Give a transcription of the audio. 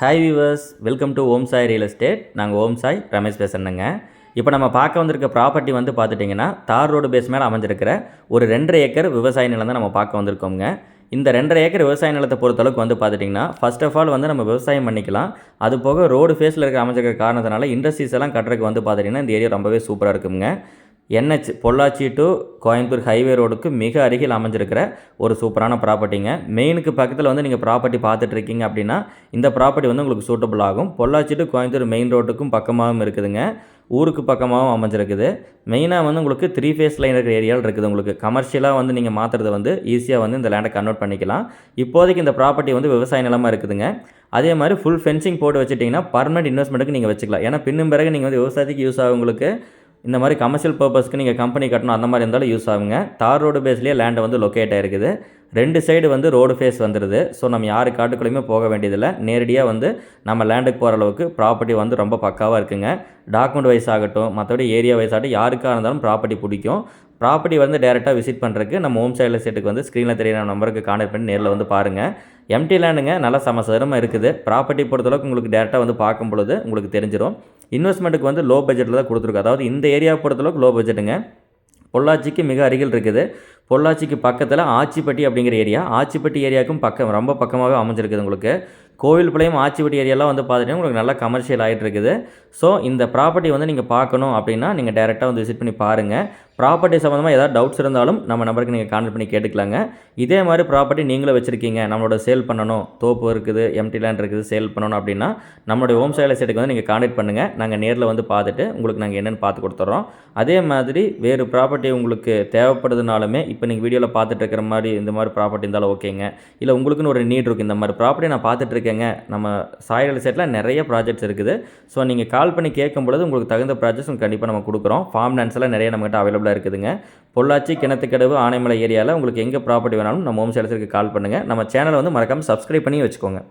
Hi viewers welcome to Om Sai real estate நாங்கள் ஓம் சாய் ரமேஷ் பேசுகிறேங்க இப்போ நம்ம பார்க்க வந்திருக்க ப்ராப்பர்ட்டி வந்து பார்த்துட்டிங்கன்னா தார் ரோடு பேஸ் மேலே அமைஞ்சிருக்கிற ஒரு ரெண்டரை ஏக்கர் விவசாய நிலம் தான் நம்ம பார்க்க வந்திருக்கோங்க இந்த ரெண்டரை ஏக்கர் விவசாய நிலத்தை பொறுத்தளவுக்கு வந்து பார்த்துட்டிங்கன்னா ஃபர்ஸ்ட் ஆஃப் ஆல் வந்து நம்ம விவசாயம் பண்ணிக்கலாம். அது போக ரோடு ஃபேஸில் இருக்க அமைஞ்சிருக்கிற காரணத்தினால இண்டஸ்ட்ரீஸ் எல்லாம் கட்டுறதுக்கு வந்து பார்த்துட்டிங்கன்னா இந்த ஏரியா ரொம்பவே சூப்பராக இருக்குங்க. NH Pollachi to Coimbatore highway ரோடுக்கு மிக அருகில் அமைஞ்சிருக்கிற ஒரு சூப்பரான ப்ராப்பர்ட்டிங்க. மெயினுக்கு பக்கத்தில் வந்து நீங்கள் ப்ராப்பர்ட்டி பார்த்துட்ருக்கீங்க அப்படின்னா இந்த ப்ராப்பர்ட்டி வந்து உங்களுக்கு சூட்டபுள் ஆகும். பொள்ளாச்சி டு கோயம்புத்தூர் மெயின் ரோட்டுக்கும் பக்கமாகவும் இருக்குதுங்க. ஊருக்கு பக்கமாகவும் அமைஞ்சிருக்குது. மெயினாக வந்து உங்களுக்கு த்ரீ ஃபேஸ் லைன் இருக்கிற ஏரியாவில் இருக்குது உங்களுக்கு. கமர்ஷியலாக வந்து நீங்கள் மாற்றுறது வந்து ஈஸியாக வந்து இந்த லேண்டை கன்வெர்ட் பண்ணிக்கலாம். இப்போதைக்கு இந்த ப்ராப்பர்ட்டி வந்து விவசாய நிலமாக இருக்குதுங்க. அதே மாதிரி ஃபுல் ஃபென்சிங் போட்டு வச்சுட்டிங்கன்னா பர்மனெண்ட் இன்வெஸ்ட்மெண்ட்டுக்கு நீங்கள் வச்சுக்கலாம். ஏன்னா பின்னும் பிறகு நீங்கள் வந்து விவசாயத்துக்கு யூஸ் ஆகும் உங்களுக்கு இந்த மாதிரி கமர்ஷியல் பர்பஸ்க்கு நீங்கள் கம்பெனி கட்டணும் அந்த மாதிரி இருந்தாலும் யூஸ் ஆகுங்க. தார் ரோடு பேஸ்லேயே லேண்டை வந்து லொக்கேட் ஆகிருக்குது ரெண்டு சைடு வந்து ரோடு ஃபேஸ் வந்துடுது ஸோ நம்ம யாரு காட்டுக்குள்ளேயுமே போக வேண்டியதில்லை. நேரடியாக வந்து நம்ம லேண்டுக்கு போகிற அளவுக்கு ப்ராப்பர்ட்டி வந்து ரொம்ப பக்காவாக இருக்குங்க. டாக்குமெண்ட் வைஸ் ஆகட்டும் மற்றபடி ஏரியா வைஸ் ஆகட்டும் யாருக்காக இருந்தாலும் ப்ராப்பர்ட்டி பிடிக்கும். ப்ராப்பர்ட்டி வந்து டேரெக்டாக விசிட் பண்ணுறதுக்கு நம்ம ஹோம் சைடில் செட்டுக்கு வந்து ஸ்க்ரீனில் தெரியிற நம்பருக்கு கான்டக்ட் பண்ணி நேரில் வந்து பாருங்கள் எம்டி லேண்டுங்க நல்லா சமசரமாக இருக்குது. ப்ராப்பர்ட்டி பொறுத்தளவுக்கு உங்களுக்கு டேரெக்டாக வந்து பார்க்கும் பொழுது உங்களுக்கு தெரிஞ்சிடும் இன்வெஸ்ட்மெண்ட்டுக்கு வந்து லோ பட்ஜெட்டில் தான் கொடுத்துருக்கு. அதாவது இந்த ஏரியாவை பொறுத்தளவுக்கு லோ பட்ஜெட்டுங்க பொள்ளாச்சிக்கு மிக அருகில் இருக்குது. பொள்ளாச்சிக்கு பக்கத்தில் ஆச்சிப்பட்டி அப்படிங்கிற ஏரியா ஆச்சிப்பட்டி ஏரியாவுக்கும் பக்கம் ரொம்ப பக்கமாகவே அமைஞ்சிருக்குது உங்களுக்கு. கோவில்பாளையம் ஆச்சிப்பட்டி ஏரியாலாம் வந்து பார்த்துட்டீங்கன்னா உங்களுக்கு நல்லா கமர்ஷியல் ஆகிட்டு இருக்குது ஸோ இந்த ப்ராப்பர்ட்டி வந்து நீங்கள் பார்க்கணும் அப்படின்னா நீங்கள் டேரெக்டாக வந்து விசிட் பண்ணி பாருங்கள் ப்ராப்பர்ட்டி சம்மந்தமாக ஏதாவது டவுட்ஸ் இருந்தாலும் நம்ம நம்பருக்கு நீங்கள் கான்டெக்ட் பண்ணி கேட்டுக்கலாங்க. இதே மாதிரி ப்ராப்பர்ட்டி நீங்களும் வச்சுருக்கீங்க. நம்மளோட சேல் பண்ணணும். தோப்பு இருக்குது எம்டி லேண்ட் இருக்குது சேல் பண்ணணும் அப்படின்னா நம்மளுடைய ஹோம் சேலை சைட்டுக்கு வந்து நீங்கள் கான்டெக்ட் பண்ணுங்கள் நாங்கள் நேரில் வந்து பார்த்துட்டு உங்களுக்கு நாங்கள் என்னென்னு பார்த்து கொடுத்துட்றோம் அதே மாதிரி வேறு ப்ராப்பர்ட்டி உங்களுக்கு தேவைப்படுதுனாலுமே இப்போ நீங்கள் வீடியோவில் பார்த்துட்டு இருக்கிற மாதிரி இந்த மாதிரி ப்ராப்பர்ட்டி இருந்தாலும் ஓகேங்க இல்லை உங்களுக்குன்னு ஒரு நீட் இருக்குது இந்த மாதிரி ப்ராப்பர்ட்டி நான் பார்த்துட்டு இருக்கேங்க நம்ம சாயல் சைட்டில் நிறைய ப்ராஜெக்ட்ஸ் இருக்குது. ஸோ நீங்கள் கால் பண்ணி கேட்கும் பொழுது உங்களுக்கு தகுந்த ப்ராஜெக்ட்ஸ் கண்டிப்பாக நம்ம கொடுக்குறோம். ஃபார்ம் டான்ஸ் எல்லாம் நிறைய நம்மகிட்ட அவைலபிளாக இருக்குதுங்க. பொள்ளாச்சி கிணத்துக்கடவு ஆனைமலை ஏரியாவில் உங்களுக்கு எங்கே ப்ராப்பர்ட்டி வேணாலும் நம்ம ஹோம் சேல்ஸருக்கு கால் பண்ணுங்கள் நம்ம சேனலை வந்து மறக்காமல் சப்ஸ்கிரைப் பண்ணி வச்சுக்கோங்க.